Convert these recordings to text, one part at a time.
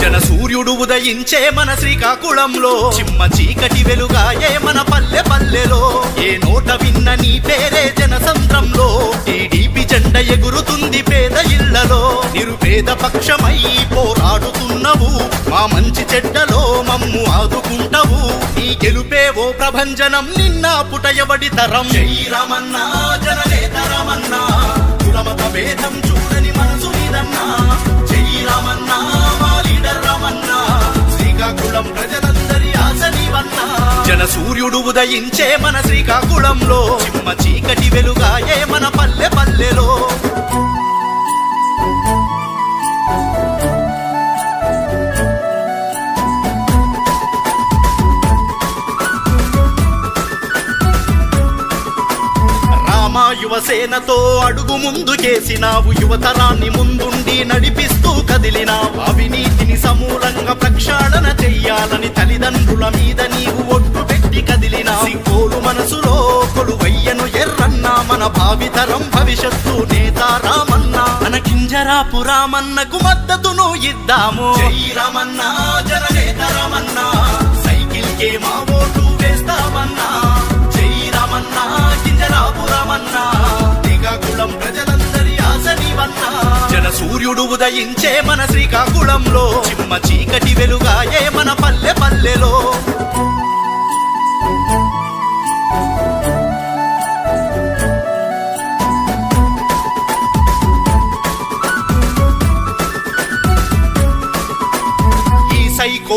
జన సూర్యుడు ఉదయించే మన శ్రీకాకుళంలో చిమ్మ చీకటి వెలుగాయే మన పల్లె పల్లెలో. రాష్ట్రంలో టీడీపీ జెండ ఎగురుతుంది పేద ఇళ్ళలో. నిరుపేద పక్షమై పోరాడుతున్నవు. మా మంచి చెడ్డలో మమ్ము ఆదుకుంటవు. నీ గెలుపే ఓ ప్రభంజనం నిన్న పుటయబడి తరం. జై రామన్నా జననేతరమన్నా కులమత భేదం సూర్యుడు ఉదయించే మన శ్రీకాకుళంలో చిమ్మ చీకటి వెలుగాయే మన పల్లె పల్లెలో. యువసేనతో అడుగు ముందు చేసినావు యువతరాన్ని ముందుండి నడిపిస్తూ కదిలినావు. అవినీతిని సమూలంగా ప్రక్షాళన చెయ్యాలని తల్లిదండ్రుల మీద నీవు మన భావితరం భవిష్యత్తు నేత రామన్న. మన కింజరాపు రామన్నకు మద్దతును ఇద్దాము. జై రామన్న జననేత రామన్న. సైకిల్ కే మా ఓటు వేస్తామన్నా. జై కింజరాపు రామన్నా. శ్రీకాకుళం ప్రజలందరి ఆశ జన సూర్యుడు ఉదయించే మన శ్రీకాకుళంలో చిమ్మ చీకటి వెలుగాయే మన పల్లె పల్లెలో.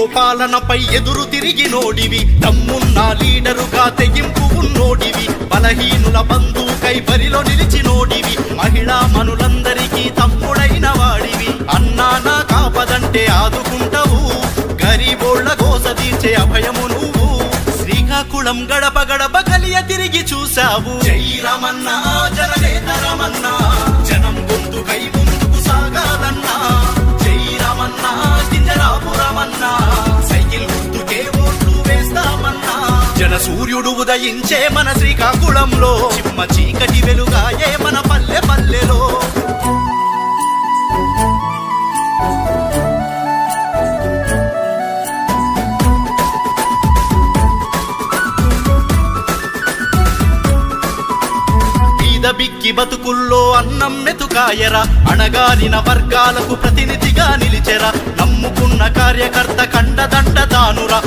పాలనపై ఎదురు తిరిగి నోడివి. తమ్మున్న లీడరుగా తెగింపు ఉన్నోడివి. బలహీనుల బంధుకై బరిలో నిలిచి నోడివి. మహిళా మనులందరికీ తమ్ముడైన వాడివి. అన్నా నా కాపదంటే ఆదుకుంటవు. గరీబోళ్ళ గోస తీర్చే అభయము నువ్వు. శ్రీకాకుళం గడప గడప కలియ తిరిగి చూసావు జై రమన్నా జననేత రమన్నా. సూర్యుడు ఉదయించే మన శ్రీకాకుళంలో చిమ్మ చీకటి వెలుగాయే మన పల్లె పల్లెలో. బిక్కి బతుకుల్లో అన్నం మెతుకాయరా అణగారిన వర్గాలకు ప్రతినిధిగా నిలిచెరా. నమ్ముకున్న కార్యకర్త కండదండ దానురా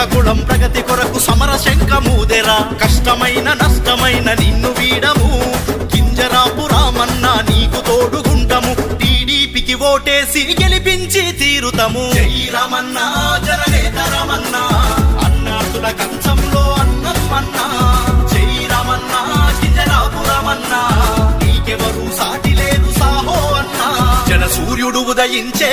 శ్రీకాకుళం ప్రగతి కొరకు సమర శంఖమూదెరా. కష్టమైన నష్టమైన నిన్ను వీడము. కింజరాపు రామన్న నీకు తోడుగుంటము టీడీపీకి ఓటేసి గెలిపించి తీరుతము. జై రామన్న జననేత రామన్న. కంచంలో అన్నం అన్నా. జై రామన్నా కింజరాపు రామన్న. నీకెవరు సాటి లేదు సాహో అన్నా. జన సూర్యుడు ఉదయించే